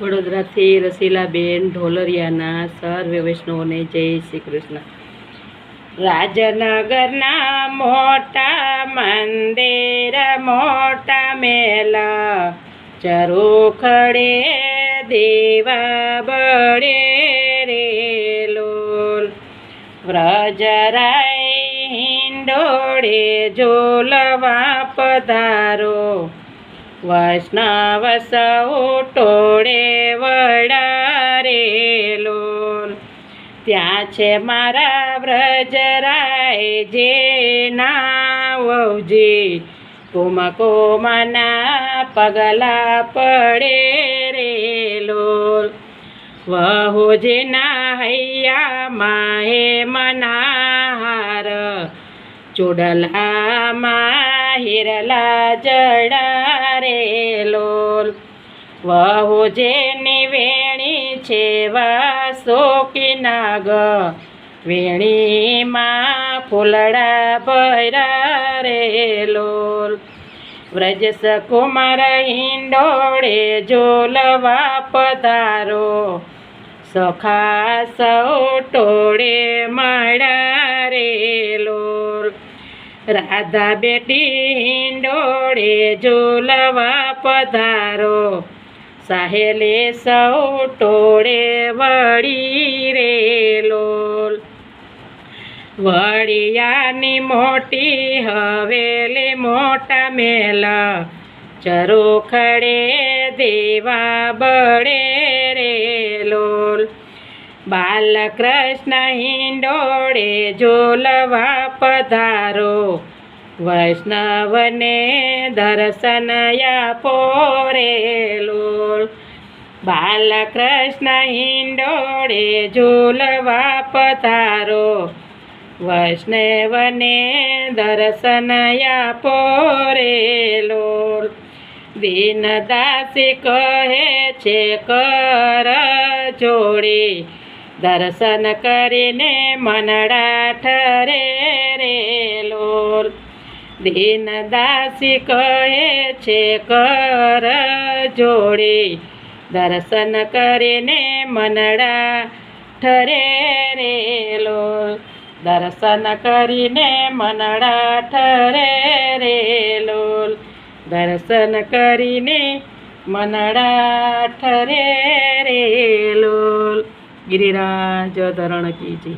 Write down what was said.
વડોદરાથી રસીલાબેન ઢોલરિયાના સર્વે વૈષ્ણવોને જય શ્રી કૃષ્ણ. રાજનગરના મોટા મંદિર, મોટા મેલા, ચરોખડે દેવા બળે રેલોલ વ્રજરાય હિંડોળે જોલવા પધારો વૈષ્ણવ સૌ ટોળે વડારે લોલ. ત્યાં છે મારા વ્રજરાય જે નાવજી કુમકો મના પગલા પડે રે લોલ. હૈયા માહે મના હાર મનાહાર. ચોડલામાં હિરલા જડા રે લોલ. વહુ જેની વેણી છે વાસો કિનાગ. વેણીમાં ફૂલડા ભૈરા રે લોલ. વ્રજ કુમાર હિંડોળે જોલવા પધારો. સખા સૌ ટોળે મળ્યા રે લોલ રાધા બેટી, હિંડોળે જોલવા પધારો. સાહેલે સૌ ટોળે વળી રે લોલ. વળિયાની મોટી હવેલી મોટા મેલા. ચરોખડે દેવા બળે બાલકૃષ્ણ હિંડોળે જોલવા પધારો. વૈષ્ણવને દર્શન આપો રે લોલ. બાલકૃષ્ણ હિંડોળે ઝૂલવા પધારો. વૈષ્ણવને દર્શન આપો રે લોલ. દીનદાસી કહે છે, કર જોડી. દર્શન કરીને મનડા ઠરે રે લોલ દીનદાસી કહે છે કર જોડી દર્શન કરીને મનડા ઠરે રે લોલ દર્શન કરીને મનડા ઠરે રે લોલ દર્શન કરીને મનડા ઠરે ગિરિરાજ ધરણ કીજી